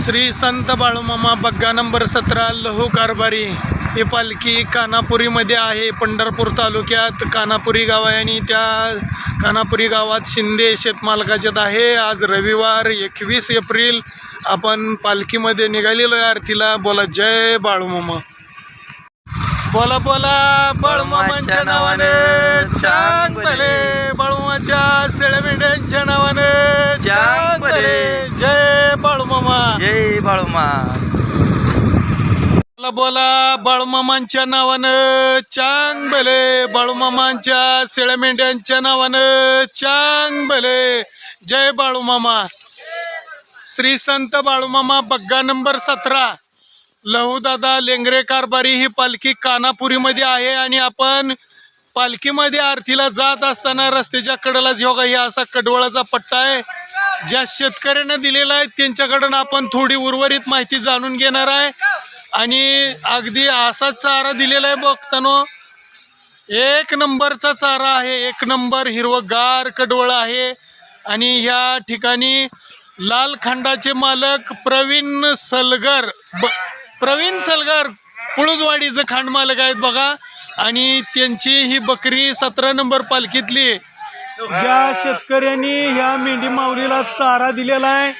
श्री संत Balumama Bagga number सतरा लहू कारभारी. ही पालखी कानापुरीमध्ये आहे. पंढरपूर तालुक्यात कानापुरी गाव आहे आणि त्या कानापुरी गावात शिंदे शेतमालकाच्यात आहे. आज रविवार एकवीस एप्रिल. आपण पालखीमध्ये निघालेलो आहे. आरतीला बोला जय बाळूमामा. बोला बोला बाळूमामांच्या नावाने चांगले. भले बाळूमाच्या शेळ्या मेंढ्यांच्या नावाने चांग भले जय बाळूमामा. जय बाळूमा. बोला बोला बाळूमामांच्या नावानं चांग भले बाळूमामांच्या शेळ्या मेंढ्यांच्या नावानं चांग भले जय बाळूमामा. श्री संत बाळूमामा बग्गा नंबर सतरा. लहूदादा लेंगरे कारभारी ही पालखी कानापुरीमध्ये आहे आणि आपण पालखीमध्ये आरतीला जात असताना रस्त्याच्या कडेला जेव्हा हे असा कडवळाचा पट्टा आहे. ज्या शेतकऱ्यांना दिलेला आहे त्यांच्याकडून आपण थोडी उर्वरित माहिती जाणून घेणार आहे. आणि अगदी असाच चारा दिलेला आहे बघतानो. एक नंबरचा चारा आहे एक नंबर हिरवगार कडवळ आहे. आणि ह्या ठिकाणी लाल खंडाचे मालक प्रवीण सलगर ब प्रवीण सलगर पुळुजवाडीचं खांड मालक आहेत बघा. आणि त्यांची ही बकरी सतरा नंबर पालखीतली. ज्या शेतकऱ्यांनी ह्या मेंढी माऊलीला चारा दिलेला आहे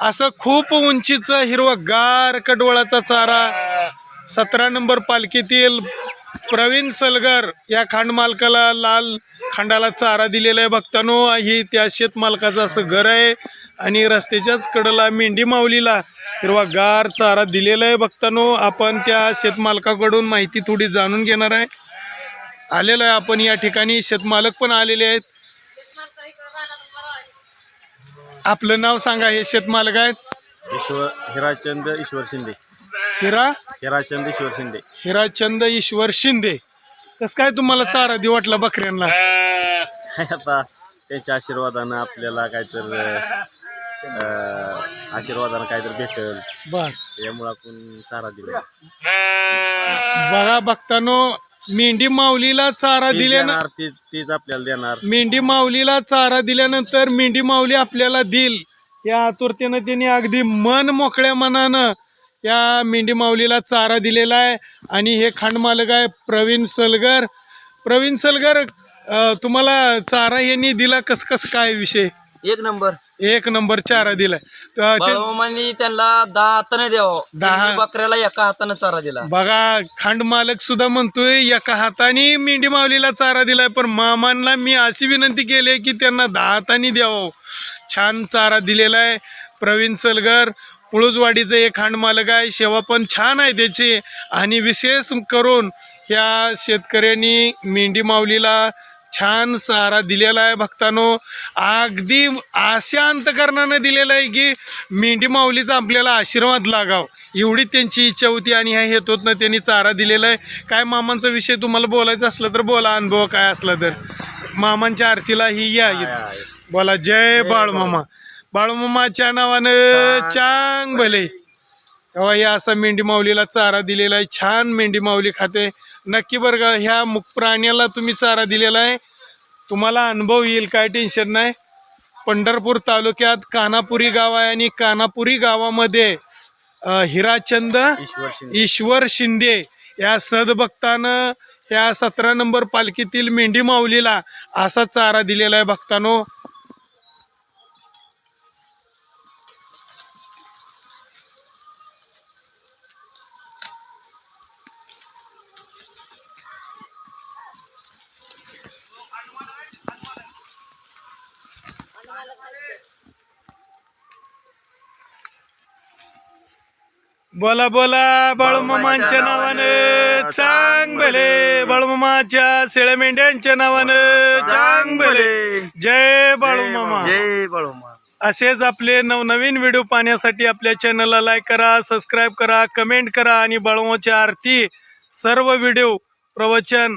असं खूप उंचीचं हिरवगार कडवळाचा चारा सतरा नंबर पालखीतील प्रवीण सलगर या खांड मालकाला लाल खांडाला चारा दिलेला आहे बघतानो ही त्या शेत मालकाचं असं घर आहे आणि रस्त्याच्याच कडेला मेंढी माऊलीला हिरवागार चारा दिलेला आहे बघतानो आपण त्या शेतमालकाकडून माहिती थोडी जाणून घेणार आहे. आलेलो आहे आपण या ठिकाणी. शेतमालक पण आलेले आहेत. आपलं नाव सांगा हे शेतमालक आहेत? ईश्वर हिराचंद ईश्वर शिंदे. हिरा? हिराचंद ईश्वर शिंदे. हिराचंद ईश्वर शिंदे. कसं काय तुम्हाला चारा दि वाटला बकऱ्यांना? आता त्यांच्या आशीर्वादानं आपल्याला काहीतर अं, आशीर्वादानं काहीतरी भेटल. बर. त्यामुळं आपण चारा दिला. बघा बघतानो मेंढी माऊलीला चारा तीच दिल्यानं देणार तीच तीच आपल्याला देणार. मेंढी माऊलीला चारा दिल्यानंतर मेंढी माऊली आपल्याला देईल. या आतुरतेनं त्यांनी अगदी मन मोकळ्या मनानं या मेंढी माऊलीला चारा दिलेला आहे. आणि हे खांड मालक आहे प्रवीण सलगर. प्रवीण सलगर अं, तुम्हाला चारा यांनी दिला कस कसं काय विषय? एक नंबर. एक नंबर चारा दिलाय तर ते- बाळूमामांनी त्यांना दहा हाताने द्यावं. दहा. त्यांनी बकऱ्याला एका हाताने चारा दिला. बघा खांड मालक सुद्धा म्हणतोय एका हाताने मेंढी माऊलीला चारा दिलाय पण मामांना मी अशी विनंती केली की त्यांना दहा हाताने द्यावं. छान चारा दिलेला आहे. प्रवीण सलगर पुळुजवाडीचं एक खांड मालक आहे. सेवा पण छान आहे त्याची. आणि विशेष करून ह्या शेतकऱ्यांनी मेंढी माऊलीला छान सहारा दिलेला आहे भक्तानो. अगदी अशा अंतकरणानं दिलेला आहे की मेंढी माऊलीचा आपल्याला आशीर्वाद लागाव. एवढी त्यांची इच्छा होती आणि ह्या हेतूतनं त्यांनी चारा दिलेला आहे. काय मामांचा विषय तुम्हाला बोलायचा असला तर बोला अनुभव काय असला तर. मामांच्या आरतीला ही या. बोला जय बाळूमामा बाळूमामाच्या नावानं चांग भले तेव्हा या असा मेंढी माऊलीला चारा दिलेला आहे. छान मेंढी माऊली खाते. नक्की बरं का ह्या मुक प्राण्याला तुम्ही चारा दिलेला आहे. तुम्हाला अनुभव येईल काय टेन्शन नाही. पंढरपूर तालुक्यात कानापुरी गाव आहे आणि कानापुरी गावामध्ये हिराचंद ईश्वर शिंदे. ईश्वर शिंदे या सदभक्तानं या सतरा नंबर पालखीतील मेंढी माऊलीला असा चारा दिलेला आहे. भक्तानो बोला बोला बाळूमामांच्या नावानं. चांग भले बाळूमामाच्या शेळ्या मेंढ्यांच्या नावानं. चांग भले. जय बाळूमामा. जय बाळूमा असेच आपले नवनवीन व्हिडिओ पाहण्यासाठी आपल्या चॅनलला लाईक करा सबस्क्राईब करा कमेंट करा आणि बाळूमाची आरती सर्व व्हिडिओ प्रवचन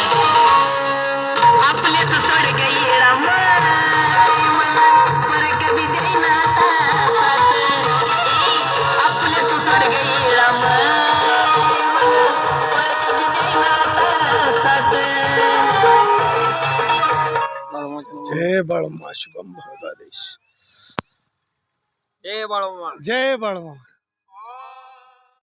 केला एवढं विश्वासाचा घात मी सोमत जनतेनं केला